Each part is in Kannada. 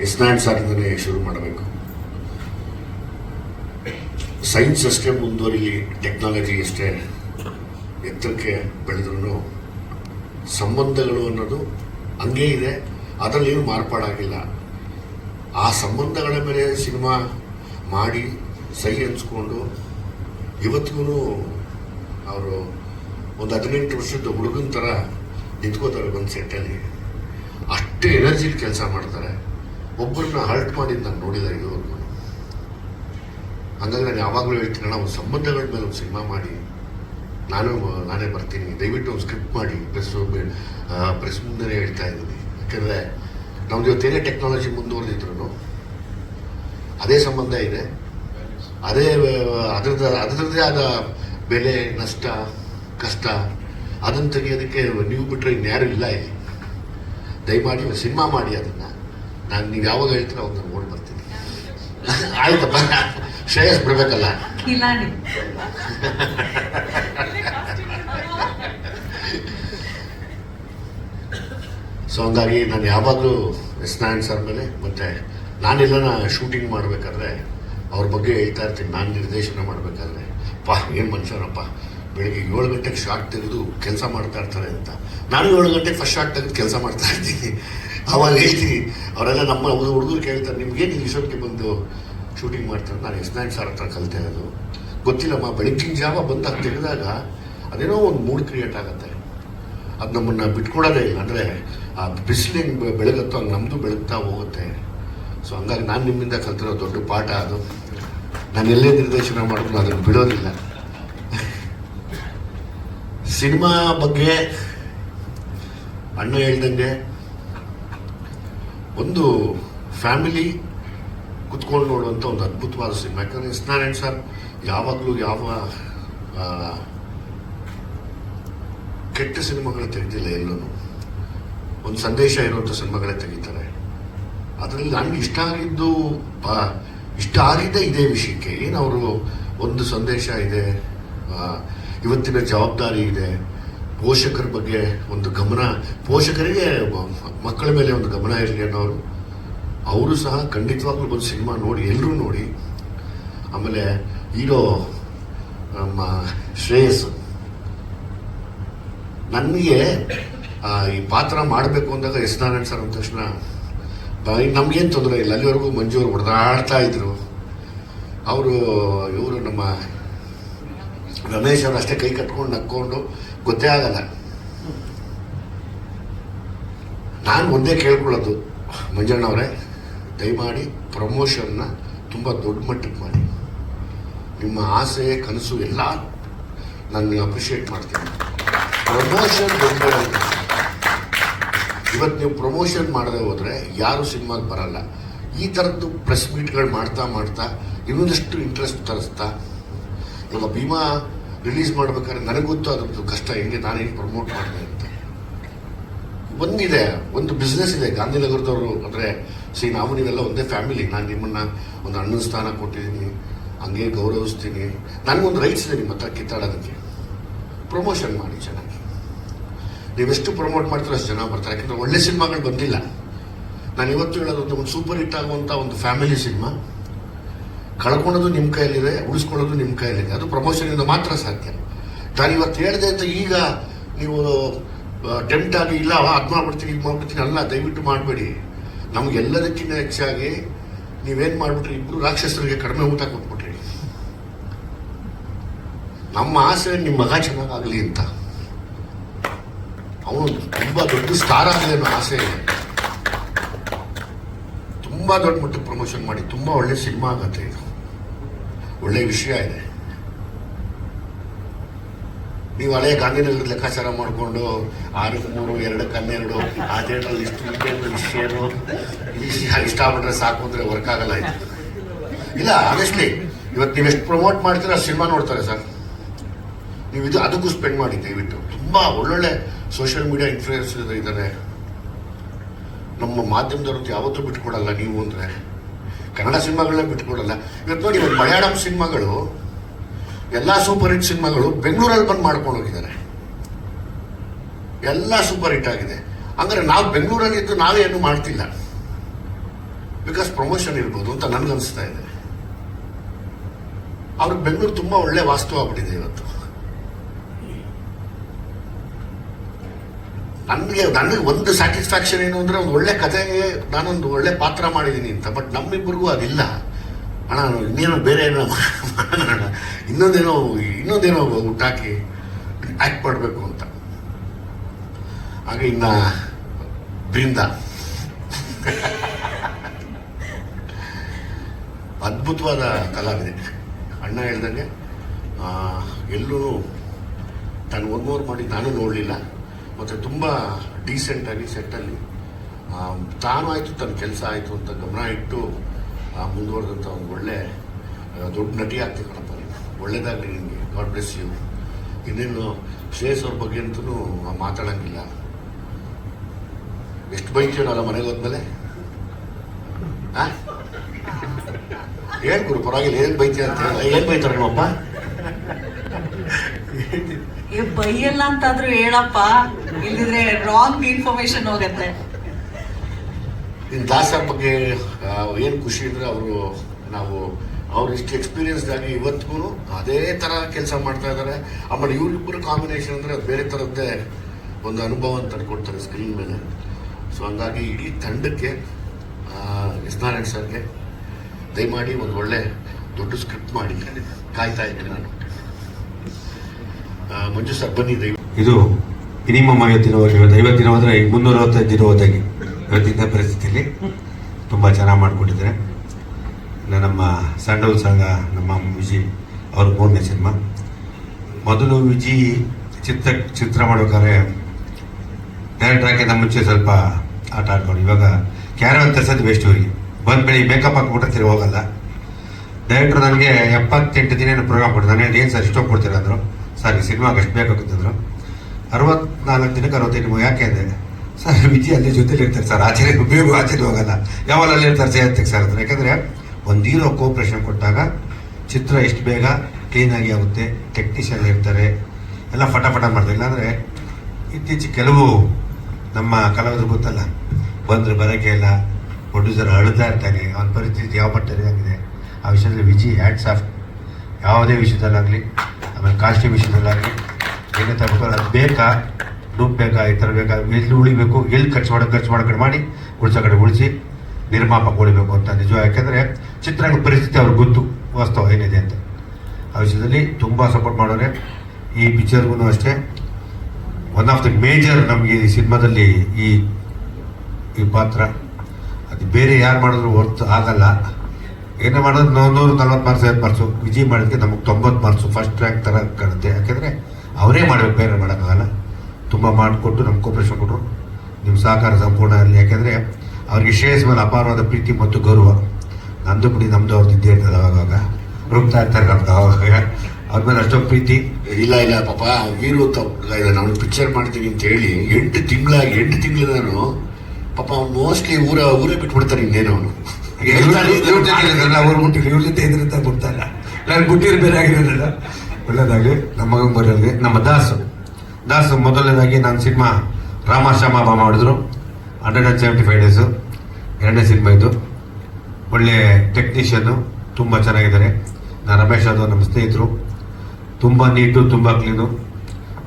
ಎಸ್ ನಾರಾಯಣ್ ಸಾರಿಂದನೇ ಶುರು ಮಾಡಬೇಕು. ಸೈನ್ಸ್ ಅಷ್ಟೇ, ಮುಂದುವರಿಲಿ ಟೆಕ್ನಾಲಜಿ ಅಷ್ಟೇ, ಎತ್ತರಕ್ಕೆ ಬೆಳೆದ್ರೂ ಸಂಬಂಧಗಳು ಅನ್ನೋದು ಹಂಗೇ ಇದೆ. ಅದರಲ್ಲೇನು ಮಾರ್ಪಾಡಾಗಿಲ್ಲ. ಆ ಸಂಬಂಧಗಳ ಮೇಲೆ ಸಿನಿಮಾ ಮಾಡಿ, ಸಹಿ ಹಂಚ್ಕೊಂಡು ಇವತ್ತಿಗೂ ಅವರು ಒಂದು ಹದಿನೆಂಟು ವರ್ಷದ ಹುಡುಗನ ಥರ ನಿಂತ್ಕೋತಾರೆ, ಒಂದು ಸೆಟ್ಟಲ್ಲಿ ಅಷ್ಟು ಎನರ್ಜಿಲಿ ಕೆಲಸ ಮಾಡ್ತಾರೆ. ಒಬ್ಬರನ್ನ ಹರ್ಟ್ ಮಾಡಿ ನಾನು ನೋಡಿದ ಇದುವರೆಗೂ ಹಂಗಾಗಿ ನಾನು ಯಾವಾಗಲೂ ಹೇಳ್ತೀನಿ ಒಂದು ಸಂಬಂಧಗಳ ಮೇಲೆ ಒಂದು ಸಿನಿಮಾ ಮಾಡಿ, ನಾನು, ನಾನೇ ಬರ್ತೀನಿ, ದಯವಿಟ್ಟು ಒಂದು ಸ್ಕ್ರಿಪ್ಟ್ ಮಾಡಿ ಪ್ರೆಸ್ ಪ್ರೆಸ್ ಮುಂದೆ ಹೇಳ್ತಾ ಇದ್ದೀನಿ. ಯಾಕೆಂದರೆ ನಮ್ದು ಇವತ್ತೇನೇ ಟೆಕ್ನಾಲಜಿ ಮುಂದುವರೆದಿದ್ರು ಅದೇ ಸಂಬಂಧ ಇದೆ. ಅದೇ ಅದರದ ಅದರದ್ದೇ ಆದ ಬೆಲೆ, ನಷ್ಟ, ಕಷ್ಟ, ಅದನ್ನು ತೆಗೆಯೋದಕ್ಕೆ ನೀವು ಬಿಟ್ಟರೆ ಇನ್ಯಾರು ಇಲ್ಲ ಇಲ್ಲಿ. ದಯಮಾಡಿ ಸಿನಿಮಾ ಮಾಡಿ ಅದನ್ನು. ನಾನು ನೀವು ಯಾವಾಗ ಹೇಳ್ತೀರ ಅವಾಗ ನಾನು ಓಡ್ ಬರ್ತೀನಿ. ಆಯ್ತಪ್ಪ ಶ್ರೇಯಸ್ ಬಿಡ್ಬೇಕಲ್ಲ? ಸೊ ಹಂಗಾಗಿ ನಾನು ಯಾವಾಗಲೂ ನಾರಾಯಣ್ ಸರ್ ಮೇಲೆ ಮತ್ತು ನಾನೆಲ್ಲನ ಶೂಟಿಂಗ್ ಮಾಡಬೇಕಾದ್ರೆ ಅವ್ರ ಬಗ್ಗೆ ಹೇಳ್ತಾ ಇರ್ತೀನಿ. ನಾನು ನಿರ್ದೇಶನ ಮಾಡಬೇಕಾದ್ರೆ. ಪಾ ಏನು ಮನುಷ್ಯರಪ್ಪ ಬೆಳಿಗ್ಗೆ ಏಳು ಗಂಟೆಗೆ ಶಾರ್ಟ್ ತೆಗೆದು ಕೆಲಸ ಮಾಡ್ತಾ ಇರ್ತಾರೆ ಅಂತ. ನಾನು ಏಳು ಗಂಟೆಗೆ ಫಸ್ಟ್ ಶಾರ್ಟ್ ತೆಗೆದು ಕೆಲಸ ಮಾಡ್ತಾ ಇರ್ತೀನಿ. ಅವಾಗ ಹೇಳ್ತೀನಿ ಅವರೆಲ್ಲ ನಮ್ಮ ಹುಡುಗರು ಕೇಳ್ತಾರೆ, ನಿಮ್ಗೇನು ಇಷ್ಟೊತ್ತಿಗೆ ಬಂದು ಶೂಟಿಂಗ್ ಮಾಡ್ತಾರೆ? ನಾನು ನಾರಾಯಣ್ ಸರ್ ಹತ್ರ ಕಲಿತೆ ಅದು. ಗೊತ್ತಿಲ್ಲಮ್ಮ ಬೆಳಗ್ಗಿನ ಜಾವ ಬಂದಾಗ ತೆಗೆದಾಗ ಅದೇನೋ ಒಂದು ಮೂಡ್ ಕ್ರಿಯೇಟ್ ಆಗುತ್ತೆ. ಅದು ನಮ್ಮನ್ನು ಬಿಟ್ಕೊಡೋದೇ ಇಲ್ಲ. ಅಂದರೆ ಆ ಬಿಸಿಲು ಹೆಂಗೆ ಬೆಳಗುತ್ತೋ ಹಂಗೆ ನಮ್ಮದು ಬೆಳಗ್ತಾ ಹೋಗುತ್ತೆ. ಸೊ ಹಂಗಾಗಿ ನಾನು ನಿಮ್ಮಿಂದ ಕಲ್ತಿರೋ ದೊಡ್ಡ ಪಾಠ ಅದು. ನಾನು ಎಲ್ಲೇ ನಿರ್ದೇಶನ ಮಾಡಿದ್ರು ಅದನ್ನು ಬಿಡೋದಿಲ್ಲ. ಸಿನಿಮಾ ಬಗ್ಗೆ ಅಣ್ಣ ಹೇಳ್ದಂಗೆ ಒಂದು ಫ್ಯಾಮಿಲಿ ಕುತ್ಕೊಂಡು ನೋಡುವಂಥ ಒಂದು ಅದ್ಭುತವಾದ ಸಿನಿಮಾ. ಯಾಕಂದರೆ ಎಸ್ ನಾರಾಯಣ್ ಸರ್ ಯಾವಾಗಲೂ ಯಾವ ಕೆಟ್ಟ ಸಿನಿಮಾಗಳು ತೆಗೆದಿಲ್ಲ ಎಲ್ಲೂ ಒಂದು ಸಂದೇಶ ಇರುವಂಥ ಸಿನಿಮಾಗಳೇ ತೆಗಿತಾರೆ. ಅದರಲ್ಲಿ ನನಗೆ ಇಷ್ಟ ಆಗಿದ್ದು ಬಾ ಇಷ್ಟ ಆಗಿದ್ದೇ ಇದೇ ವಿಷಯಕ್ಕೆ. ಏನು ಅವರು ಒಂದು ಸಂದೇಶ ಇದೆ ಇವತ್ತಿನ ಜವಾಬ್ದಾರಿ ಇದೆ ಪೋಷಕರ ಬಗ್ಗೆ ಒಂದು ಗಮನ, ಪೋಷಕರಿಗೆ ಮಕ್ಕಳ ಮೇಲೆ ಒಂದು ಗಮನ ಇರಲಿ ಅನ್ನೋರು, ಅವರು ಸಹ ಖಂಡಿತವಾಗ್ಲೂ ಒಂದು ಸಿನಿಮಾ ನೋಡಿ ಎಲ್ಲರೂ ನೋಡಿ, ಆಮೇಲೆ ಹೀರೋ ನಮ್ಮ ಶ್ರೇಯಸ್ ನನಗೆ ಈ ಪಾತ್ರ ಮಾಡಬೇಕು ಅಂದಾಗ ಎಸ್ ನಾರಾಯಣ್ ಸರ್ ಅಂದ ತಕ್ಷಣ ನಮಗೇನು ತೊಂದರೆ ಇಲ್ಲ, ಅಲ್ಲಿವರೆಗೂ ಮಂಜು ಅವರು ಹೊಡೆದಾಡ್ತಾ ಇದ್ರು. ಅವರು, ಇವರು ನಮ್ಮ ರಮೇಶ್ ಅಷ್ಟೇ ಕೈ ಕಟ್ಕೊಂಡು ನಕ್ಕೊಂಡು ಗೊತ್ತೇ ಆಗಲ್ಲ. ನಾನು ಒಂದೇ ಕೇಳ್ಕೊಳ್ಳೋದು, ಮಂಜಣ್ಣವರೇ, ದಯಮಾಡಿ ಪ್ರಮೋಷನ್ನ ತುಂಬ ದೊಡ್ಡ ಮಟ್ಟಕ್ಕೆ ಮಾಡಿ. ನಿಮ್ಮ ಆಸೆ, ಕನಸು ಎಲ್ಲ ನಾನು ಅಪ್ರಿಷಿಯೇಟ್ ಮಾಡ್ತೀನಿ. ಪ್ರಮೋಷನ್ ದೊಡ್ಡ ಇವತ್ತು ನೀವು ಪ್ರಮೋಷನ್ ಮಾಡದೆ ಹೋದರೆ ಯಾರು ಸಿನಿಮಾಗೆ ಬರಲ್ಲ. ಈ ಥರದ್ದು ಪ್ರೆಸ್ ಮೀಟ್ಗಳು ಮಾಡ್ತಾ ಮಾಡ್ತಾ ಇನ್ನೊಂದಷ್ಟು ಇಂಟ್ರೆಸ್ಟ್ ತರಿಸ್ತಾ ಇವಾಗ ಭೀಮಾ ರಿಲೀಸ್ ಮಾಡ್ಬೇಕಾದ್ರೆ ನನಗೆ ಗೊತ್ತು ಅದ್ರದ್ದು ಕಷ್ಟ. ಹೆಂಗೆ ನಾನೇನು ಪ್ರಮೋಟ್ ಮಾಡಿದೆ ಅಂತ. ಒಂದಿದೆ, ಒಂದು ಬಿಸ್ನೆಸ್ ಇದೆ. ಗಾಂಧಿನಗರದವರು ಅಂದರೆ, ಸಿ, ನಾವು ನೀವೆಲ್ಲ ಒಂದೇ ಫ್ಯಾಮಿಲಿ ನಾನು ನಿಮ್ಮನ್ನ ಒಂದು ಅಣ್ಣನ ಸ್ಥಾನ ಕೊಟ್ಟಿದ್ದೀನಿ. ಹಂಗೆ ಗೌರವಿಸ್ತೀನಿ. ನನಗೊಂದು ರೈಟ್ಸ್ ಇದೆ ನಿಮ್ಮ ಹತ್ರ ಕಿತ್ತಾಡೋದಕ್ಕೆ. ಪ್ರಮೋಷನ್ ಮಾಡಿ ಚೆನ್ನಾಗಿ. ನೀವೆಷ್ಟು ಪ್ರಮೋಟ್ ಮಾಡ್ತೀರೋ ಅಷ್ಟು ಜನ ಬರ್ತಾರೆ. ಯಾಕಂದ್ರೆ ಒಳ್ಳೆ ಸಿನಿಮಾಗಳು ಬಂದಿಲ್ಲ. ನಾನು ಇವತ್ತು ಹೇಳೋದು ಒಂದು ಸೂಪರ್ ಹಿಟ್ ಆಗುವಂಥ ಒಂದು ಫ್ಯಾಮಿಲಿ ಸಿನಿಮಾ. ಕಳ್ಕೊಳ್ಳೋದು ನಿಮ್ಮ ಕೈಯಲ್ಲಿದೆ, ಉಳಿಸ್ಕೊಳ್ಳೋದು ನಿಮ್ಮ ಕೈಯಲ್ಲಿದೆ. ಅದು ಪ್ರಮೋಷನಿಂದ ಮಾತ್ರ ಸಾಧ್ಯ. ನಾನು ಇವತ್ತು ಹೇಳಿದೆ ಅಂತ ಈಗ ನೀವು ಟೆಂಪ್ಟ್ ಆಗಿ ಇಲ್ಲ ಅದು ಮಾಡ್ಬಿಡ್ತೀನಿ, ಇದು ಮಾಡ್ಬಿಡ್ತೀನಿ ಅಲ್ಲ, ದಯವಿಟ್ಟು ಮಾಡಬೇಡಿ. ನಮಗೆಲ್ಲದಕ್ಕಿಂತ ಹೆಚ್ಚಾಗಿ ನೀವೇನು ಮಾಡಿಬಿಟ್ರಿ ಇಬ್ಬರು ರಾಕ್ಷಸರಿಗೆ ಕಡಿಮೆ ಊಟ ಕೊಟ್ಬಿಟ್ರಿ. ನಮ್ಮ ಆಸೆ ನಿಮ್ಮ ಮಗ ಚೆನ್ನಾಗಾಗಲಿ ಅಂತ. ಅವನು ತುಂಬ ದೊಡ್ಡ ಸ್ಟಾರ್ ಆಗಲಿ ಅನ್ನೋ ಆಸೆ ತುಂಬ ದೊಡ್ಡ ಮಟ್ಟಕ್ಕೆ ಪ್ರಮೋಷನ್ ಮಾಡಿ, ತುಂಬ ಒಳ್ಳೆ ಸಿನಿಮಾ ಆಗತ್ತೆ ಇದು. ಒಳ್ಳೆ ವಿಷಯ ಇದೆ. ನೀವು ಹಳೆ ಗಾಂಧಿನಗರದ ಲೆಕ್ಕಾಚಾರ ಮಾಡಿಕೊಂಡು ಆರಕ್ಕೆ ಮೂರು, ಎರಡಕ್ಕೆ ಹನ್ನೆರಡು, ಆ ಥಿಯೇಟ್ರಲ್ಲಿ ಇಷ್ಟು ಈ ಥಿಯೇಟ್ರಲ್ಲಿ ಇಷ್ಟು ಶೇರು ಇಷ್ಟ ಆಗ್ಬಿಟ್ರೆ ಸಾಕು ಅಂದರೆ ವರ್ಕ್ ಆಗಲ್ಲ ಇದು. ಇಲ್ಲ ಆನೆಸ್ಟ್ಲಿ ಇವತ್ತು ನೀವು ಎಷ್ಟು ಪ್ರಮೋಟ್ ಮಾಡ್ತೀರ ಸಿನಿಮಾ ನೋಡ್ತಾರೆ ಸರ್. ನೀವು ಇದು ಅದಕ್ಕೂ ಸ್ಪೆಂಡ್ ಮಾಡಿ ದಯವಿಟ್ಟು. ತುಂಬ ಒಳ್ಳೊಳ್ಳೆ ಸೋಷಿಯಲ್ ಮೀಡಿಯಾ ಇನ್ಫ್ಲೂಯೆನ್ಸ್ ಇದ್ದಾರೆ. ನಮ್ಮ ಮಾಧ್ಯಮದವ್ರದ್ದು ಯಾವತ್ತೂ ಬಿಟ್ಕೊಡಲ್ಲ ನೀವು ಅಂದರೆ. ಕನ್ನಡ ಸಿನಿಮಾಗಳನ್ನ ಬಿಟ್ಕೊಡಲ್ಲ. ಇವತ್ತು ನೋಡಿ ಇವತ್ತು ಮಲಯಾಳಂ ಸಿನಿಮಾಗಳು, ಎಲ್ಲ ಸೂಪರ್ ಹಿಟ್ ಸಿನಿಮಾಗಳು ಬೆಂಗಳೂರಲ್ಲಿ ಬಂದು ಮಾಡ್ಕೊಂಡು ಹೋಗಿದ್ದಾರೆ. ಎಲ್ಲ ಸೂಪರ್ ಹಿಟ್ ಆಗಿದೆ. ಅಂದರೆ ನಾವು ಬೆಂಗಳೂರಲ್ಲಿ ಇದ್ದು ನಾವೇ ಏನು ಮಾಡ್ತಿಲ್ಲ. ಬಿಕಾಸ್ ಪ್ರಮೋಷನ್ ಇರ್ಬೋದು ಅಂತ ನನಗನ್ಸ್ತಾ ಇದೆ. ಅವ್ರಿಗೆ ಬೆಂಗಳೂರು ತುಂಬ ಒಳ್ಳೆ ವಾಸ್ತು ಆಗ್ಬಿಟ್ಟಿದೆ ಇವತ್ತು. ನನಗೆ ನನಗೆ ಒಂದು ಸ್ಯಾಟಿಸ್ಫ್ಯಾಕ್ಷನ್ ಏನು ಅಂದರೆ ಒಂದು ಒಳ್ಳೆ ಕಥೆಗೆ ನಾನೊಂದು ಒಳ್ಳೆ ಪಾತ್ರ ಮಾಡಿದ್ದೀನಿ ಅಂತ. ಬಟ್ ನಮ್ಮಿಬ್ಬರಿಗೂ ಅದಿಲ್ಲ. ಅಣ್ಣ, ಇನ್ನೇನೋ ಬೇರೆ ಏನೋ ಮಾಡೋಣ ಇನ್ನೊಂದೇನೋ ಇನ್ನೊಂದೇನೋ ಹುಟ್ಟಾಕಿ ಆ್ಯಕ್ಟ್ ಮಾಡಬೇಕು ಅಂತ. ಹಾಗೆ ಇನ್ನು ಬೃಂದ. ಅದ್ಭುತವಾದ ಕಲಾವಿದೆ. ಅಣ್ಣ ಹೇಳ್ದಂಗೆ ಎಲ್ಲೂ ತಾನು ಒನ್ ಮೋರ್ ಮಾಡಿ ನಾನು ನೋಡಲಿಲ್ಲ. ಮತ್ತು ತುಂಬ ಡೀಸೆಂಟಾಗಿ ಸೆಟ್ಟಲ್ಲಿ ತಾನು ಆಯಿತು, ತನ್ನ ಕೆಲಸ ಆಯಿತು ಅಂತ ಗಮನ ಇಟ್ಟು ಮುಂದುವರೆದಂಥ ಒಂದು ಒಳ್ಳೆ ದೊಡ್ಡ ನಟಿ ಆಗ್ತಿ ಕಣಪ್ಪ ನೀನು. ನಿನಗೆ. ಗಾಡ್ ಬ್ಲೆಸ್ ಯು ಇನ್ನೇನು ಶ್ರೇಯಸ್ ಅವ್ರ ಬಗ್ಗೆ ಅಂತೂ ಮಾತಾಡೋಂಗಿಲ್ಲ. ಎಷ್ಟು ಬೈತೀವನಲ್ಲ ಮನೆಗೆ ಹೋದ್ಮೇಲೆ? ಹೇಳ್ ಗುರು, ಪರವಾಗಿಲ್ಲ, ಏನ್ ಬೈತೀಯ ಅಂತ ಏನ್ ಬೈತಾರ ನಿಮ್ಮಪ್ಪ ಬೈಯಲ್ಲ ಅಂತಾದ್ರೂ ಹೇಳಪ್ಪ. ಇಲ್ಲಿದ್ರೆ ರಾಂಗ್ ಇನ್ಫಾರ್ಮೇಶನ್ ಹೋಗುತ್ತೆ. ಇನ್ ದಾಸ ಬಗ್ಗೆ ಏನು ಖುಷಿ ಇದ್ದರೆ ಅವರು ನಾವು ಅವ್ರು ಇಷ್ಟು ಎಕ್ಸ್ಪೀರಿಯನ್ಸ್ ಆಗಿ ಇವತ್ತಿಗೂ ಅದೇ ತರ ಕೆಲಸ ಮಾಡ್ತಾ ಇದ್ದಾರೆ. ಆಮೇಲೆ ಇವರಿಬ್ಬರು ಕಾಂಬಿನೇಷನ್ ಅಂದ್ರೆ ಅದು ಬೇರೆ ತರದ್ದೇ ಒಂದು ಅನುಭವ ಅಂತ ಕೊಡ್ತಾರೆ ಸ್ಕ್ರೀನ್ ಮೇಲೆ. ಸೊ ಹಂಗಾಗಿ ಇಡೀ ತಂಡಕ್ಕೆ ಆ, ಎಸ್ ನಾರಾಯಣ್ ಸರ್ಗೆ ದಯಮಾಡಿ ಒಂದು ಒಳ್ಳೆ ದೊಡ್ಡ ಸ್ಕ್ರಿಪ್ಟ್ ಮಾಡಿ ಕಾಯ್ತಾ ಇದ್ದೀನಿ ನಾನು. ಆ, ಮಂಜು ಸರ್ ಬನ್ನಿ ದಯ ಇದು ಮಿನಿಮಮ್ ಐವತ್ತಿನ ಹೋಗಿ ಐವತ್ತು ದಿನ ಹೋದ್ರೆ ಮುನ್ನೂರ ಅರವತ್ತೈದು ದಿನ ಹೋದಾಗಿ ಇವತ್ತಿನ ಪರಿಸ್ಥಿತಿಯಲ್ಲಿ ತುಂಬ ಚೆನ್ನಾಗಿ ಮಾಡಿಕೊಟ್ಟಿದ್ದಾರೆ ನಮ್ಮ ಸ್ಯಾಂಡಲ್ ಸಂಘ, ನಮ್ಮ ವಿಜಿ, ಅವ್ರ ಮೂರನೇ ಸಿನಿಮಾ. ಮೊದಲು ವಿಜಿ ಚಿತ್ರ ಚಿತ್ರ ಮಾಡ್ಬೇಕಾದ್ರೆ ಡೈರೆಕ್ಟ್ ಹಾಕಿದ ಮುಂಚೆ ಸ್ವಲ್ಪ ಆಟ ಆಡ್ಕೊಂಡು. ಇವಾಗ ಕ್ಯಾರೋ ಅಂತ ಸದ್ದು ವೇಸ್ಟ್ ಅವರಿಗೆ. ಬಂದ ಬೆಳಿಗ್ಗೆ ಮೇಕಪ್ ಹಾಕ್ಬಿಟ್ರೆ ತಿರುಗಿ ಹೋಗಲ್ಲ. ಡೈರೆಕ್ಟ್ರು ನನಗೆ ಎಪ್ಪತ್ತೆಂಟು ದಿನ ಪ್ರೋಗ್ರಾಮ್ ಕೊಡ್ತಾರೆ ನಾನು ಏನು ಸರ್ ಇಷ್ಟೊಂದು ಕೊಡ್ತೀರಾದ್ರು ಅಂದರು. ಸರ್ ಸಿನಿಮಾಗೆ ಅಷ್ಟು ಬೇಕಾಗುತ್ತಂದ್ರು ಅರವತ್ನಾಲ್ಕು ದಿನಕ್ಕೆ ಅರವತ್ತೈದು ಯಾಕೆ ಅಂದರೆ ಸರ್, ವಿಜಿ ಅಲ್ಲಿ ಜೊತೆಲಿ ಇರ್ತಾರೆ ಸರ್, ಆಚೆ ಬೇಗ ಆಚೆ ಹೋಗಲ್ಲ. ಯಾವಾಗ ಅಲ್ಲಿ ಇರ್ತಾರೆ ಸೇರ್ತಿಗೆ ಸರ್ ಅಂತ ಯಾಕಂದರೆ ಒಂದು ಹೀರೋ ಕೋಪ್ರೇಷನ್ ಕೊಟ್ಟಾಗ ಚಿತ್ರ ಎಷ್ಟು ಬೇಗ ಕ್ಲೀನಾಗಿ ಆಗುತ್ತೆ ಟೆಕ್ನಿಷಿಯನ್ ಇರ್ತಾರೆ, ಎಲ್ಲ ಫಟಾಫಟ ಮಾಡ್ತಾರೆ. ಇಲ್ಲಾಂದರೆ ಇತ್ತೀಚೆಗೆ ಕೆಲವು ನಮ್ಮ ಕಲಾವಿದರು ಗೊತ್ತಲ್ಲ, ಬಂದರೆ ಬರೋಕ್ಕೆ ಇಲ್ಲ ಪ್ರೊಡ್ಯೂಸರ್ ಅಳ್ತಾ ಇರ್ತಾನೆ, ಅವನ ಪರಿಸ್ಥಿತಿ ಯಾವ ಮಟ್ಟದಲ್ಲಿ ಆಗಿದೆ? ಆ ವಿಷಯದಲ್ಲಿ ವಿಜಿ ಹ್ಯಾಟ್ಸ್ ಆಫ್ ಯಾವುದೇ ವಿಷಯದಲ್ಲಾಗಲಿ, ಆಮೇಲೆ ಕಾಸ್ಟ್ಯೂಮ್ ವಿಷಯದಲ್ಲಾಗಲಿ ಏನೇ ತಗೋತಾರೆ ಅದು ಬೇಕಾ? ದುಡ್ಡು ಬೇಕಾ? ಈ ಥರ ಬೇಕಾ? ಎಲ್ಲಿ ಉಳಿಬೇಕು? ಎಲ್ಲಿ ಖರ್ಚು ಮಾಡೋದು ಖರ್ಚು ಮಾಡೋ ಕಡೆ ಮಾಡಿ ಉಳಿಸೋ ಕಡೆ ಉಳಿಸಿ ನಿರ್ಮಾಪಕ ಉಳಿಬೇಕು ಅಂತ ನಿಜ. ಯಾಕೆಂದರೆ ಚಿತ್ರರಂಗ ಪರಿಸ್ಥಿತಿ ಅವ್ರಿಗೆ ಗೊತ್ತು, ವಾಸ್ತವ ಏನಿದೆ ಅಂತ. ಆ ವಿಷಯದಲ್ಲಿ ತುಂಬ ಸಪೋರ್ಟ್ ಮಾಡೋರೆ. ಈ ಪಿಕ್ಚರ್ಗೂ ಅಷ್ಟೇ. ಒನ್ ಆಫ್ ದಿ ಮೇಜರ್ ನಮಗೆ ಈ ಸಿನಿಮಾದಲ್ಲಿ ಈ ಈ ಪಾತ್ರ. ಅದು ಬೇರೆ ಯಾರು ಮಾಡಿದ್ರು ಹೊರ್ತು ಆಗಲ್ಲ. ಏನೇ ಮಾಡೋದು ನೂರು ನಲ್ವತ್ತು ಮಾರ್ಕ್ಸ್, ಐವತ್ತು ಮಾರ್ಕ್ಸು. ವಿಜಯ್ ಮಾಡೋದಕ್ಕೆ ನಮಗೆ ತೊಂಬತ್ತು ಮಾರ್ಕ್ಸು. ಫಸ್ಟ್ ರ್ಯಾಂಕ್ ಥರ ಕಾಣುತ್ತೆ. ಯಾಕೆಂದರೆ ಅವರೇ ಮಾಡಬೇಕು ಬೇರೆ ಮಾಡೋಕ್ಕಾಗಲ್ಲ. ತುಂಬ ಮಾಡಿಕೊಟ್ಟು ನಮ್ಗೆ ಕೋಪರೇಷನ್ ಕೊಟ್ಟರು ನಿಮ್ಮ ಸಹಕಾರ ಸಂಪೂರ್ಣ ಇರಲಿ. ಯಾಕೆಂದರೆ ಅವ್ರಿಗೆ ಶ್ರೇಯಸ್ ಮೇಲೆ ಅಪಾರವಾದ ಪ್ರೀತಿ ಮತ್ತು ಗೌರವ. ನಂದು ಬಿಡಿ ನಮ್ಮದು ಅವ್ರದ್ದು ಇದ್ದೇ ಇರ್ತದೆ ಅವಾಗವಾಗ. ರುಗ್ತಾ ಇರ್ತಾರೆ ನಮ್ದು ಅವಾಗ. ಅವ್ರ ಮೇಲೆ ಅಷ್ಟೊಂದು ಪ್ರೀತಿ. ಇಲ್ಲ ಇಲ್ಲ ಪಾಪ ವೀರು ನಾನು ಪಿಕ್ಚರ್ ಮಾಡ್ತೀನಿ ಅಂತ ಹೇಳಿ ಎಂಟು ತಿಂಗಳ ಎಂಟು ತಿಂಗಳ ನಾನು ಪಾಪ ಅವ್ನು ಮೋಸ್ಟ್ಲಿ ಊರ ಊರೇ ಬಿಟ್ಬಿಡ್ತಾರೆ ಇನ್ನೇನು ಅವನು. ಇವ್ರ ಜೊತೆ ಇದ್ರಲ್ಲ ಅವ್ರು ಮುಟ್ಟಿಲ್ಲ ಇವ್ರ ಜೊತೆ ಇದ್ರಂತ ಗೊತ್ತಲ್ಲ ನಾನು ಗುಟ್ಟಿರ್ ಬೇರೆ ಆಗಿರೋದಿಲ್ಲ. ಒಳ್ಳೇದಾಗಲಿ, ನಮ್ಮ ಬರೋರಿಗೆ ನಮ್ಮ ದಾಸು. ದಾಸು ಮೊದಲನೇದಾಗಿ ನಾನು ಸಿನಿಮಾ ರಾಮ ಶ್ಯಾಮ ಬಾ ಮಾಡಿದ್ರು. Hundred and seventy five days ಎರಡನೇ ಸಿನಿಮಾ ಇದು. ಒಳ್ಳೆ ಟೆಕ್ನಿಷಿಯನ್ನು ತುಂಬ ಚೆನ್ನಾಗಿದ್ದಾರೆ. ನಾನು ರಮೇಶ್ ಅದು ನಮ್ಮ ಸ್ನೇಹಿತರು. ತುಂಬ ನೀಟು, ತುಂಬ ಕ್ಲೀನು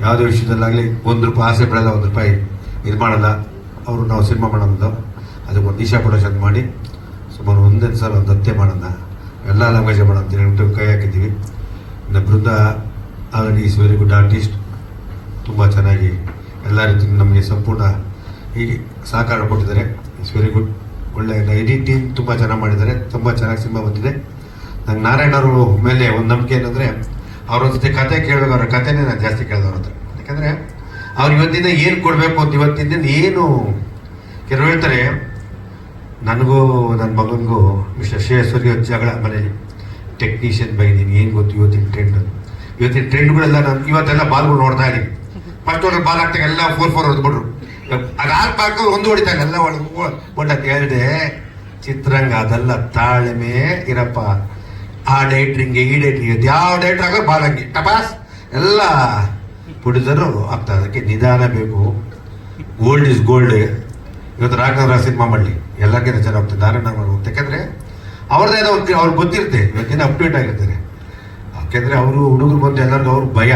ಯಾವುದೇ ವಿಷಯದಲ್ಲಾಗಲಿ ಒಂದು ರೂಪಾಯಿ ಆಸೆ ಬಿಡಲ್ಲ ಒಂದು ರೂಪಾಯಿ ಇದು ಮಾಡಲ್ಲ. ಅವರು ನಾವು ಸಿನಿಮಾ ಮಾಡೋದು. ಅದಕ್ಕೆ ಒಂದು ಈಶಾ ಪ್ರೊಡಕ್ಷನ್ ಮಾಡಿ. ಸುಮಾರು ಒಂದೇ ಸಲ ಒಂದು ಹತ್ಯೆ ಮಾಡೋಣ. ಎಲ್ಲ ಲ್ಯಾಂಗ್ವೇಜ್ ಮಾಡೋಣ ಅಂತ ಹೇಳ್ಬಿಟ್ಟು ಕೈ ಹಾಕಿದ್ದೀವಿ. ಇನ್ನು Brinda already is very good artist ತುಂಬ ಚೆನ್ನಾಗಿ ಎಲ್ಲ ರೀತಿ ನಮಗೆ ಸಂಪೂರ್ಣ ಹೀಗೆ ಸಹಕಾರ ಕೊಟ್ಟಿದ್ದಾರೆ. ಇಟ್ಸ್ ವೆರಿ ಗುಡ್ ಒಳ್ಳೆ ಎಡಿಟಿಂಗ್ ತುಂಬ ಚೆನ್ನಾಗಿ ಮಾಡಿದ್ದಾರೆ. ತುಂಬ ಚೆನ್ನಾಗಿ ಸಿನಿಮಾ ಬಂದಿದೆ. ನಂಗೆ ನಾರಾಯಣ ಅವರು ಮೇಲೆ ಒಂದು ನಂಬಿಕೆ ಏನಂದರೆ, ಅವ್ರ ಜೊತೆ ಕತೆ ಕೇಳಬೇಕು ಅವ್ರ ಕತೆನೇ ನಾನು ಜಾಸ್ತಿ ಕೇಳಿದೆ ಅವ್ರ ಹತ್ರ. ಯಾಕಂದರೆ, ಅವ್ರು ಇವತ್ತಿಂದ ಏನು ಕೊಡಬೇಕು ಅಂತ ಇವತ್ತಿಂದ ಏನು ಕೆಲವರು ಹೇಳ್ತಾರೆ, ನನಗೂ ನನ್ನ ಮಗನಿಗೂ, ಮಿಸ್ಟರ್ ಶ್ರೇಯಸ್ವರಿ ಜಗಳ ಮನೇಲಿ ಟೆಕ್ನಿಷಿಯನ್ ಬೈದೀನಿ ಏನು ಗೊತ್ತು ಇವತ್ತಿನ ಇವತ್ತಿನ ಟ್ರೆಂಡ್ಗಳೆಲ್ಲ ನಾನು ಇವತ್ತೆಲ್ಲ ಬಾಲ್ಗಳು ನೋಡ್ತಾ ಇದ್ದೀನಿ ಫಸ್ಟ್ ಓವರ್ ಬಾಲ್ ಹಾಕ್ತಾಗ ಎಲ್ಲ ಫೋರ್ ಫೋರ್ ಹೊಡೆದ್ಬಿಟ್ರು. ಅದಾದ ಪಾಕ್ ಒಂದು ಹೊಡಿತಾಗ ಎಲ್ಲ ಒಳ್ಳೆ ಹೇಳಿದೆ ಚಿತ್ರಂಗ ಅದೆಲ್ಲ ತಾಳ್ಮೆ ಇರಪ್ಪ. ಆ ಡೈಟ್ರಿಂಗ್ಗೆ ಈ ಡೈಟ್ರಿಂಗ್ ಯಾವ ಡೈಟ್ರ್ ಆಗ ಬಾಲ್ ಹಂಗೆ ಟಪಾಸ್. ಎಲ್ಲ ಪುಡಿದರು ಆಗ್ತಾ ಅದಕ್ಕೆ ನಿಧಾನ ಬೇಕು. ಗೋಲ್ಡ್ ಇಸ್ ಗೋಲ್ಡ್ ಇವತ್ತು ರಾಘವರ ಸಿನಿಮಾ ಮಾಡಲಿ. ಎಲ್ಲರಿಗಿಂತ ಚೆನ್ನಾಗ್ತದೆ ಧಾರಣ ಮಾಡ್ಬೋದು ಯಾಕಂದರೆ ಅವ್ರದ್ದೇ ಒಂದು ಅವ್ರಿಗೆ ಗೊತ್ತಿರುತ್ತೆ. ಇವತ್ತಿನ ಅಪ್ಡೇಟ್ ಆಗಿರ್ತಾರೆ. ಯಾಕೆಂದರೆ ಅವರು ಹುಡುಗರು ಬಂದು ಎಲ್ಲರಿಗೂ ಅವ್ರ ಭಯ.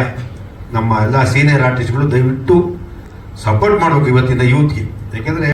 ನಮ್ಮ ಎಲ್ಲ ಸೀನಿಯರ್ ಆರ್ಟಿಸ್ಟ್ಗಳು ದಯವಿಟ್ಟು ಸಪೋರ್ಟ್ ಮಾಡಬೇಕು ಇವತ್ತಿನ ಯೂತ್ಗೆ ಯಾಕೆಂದರೆ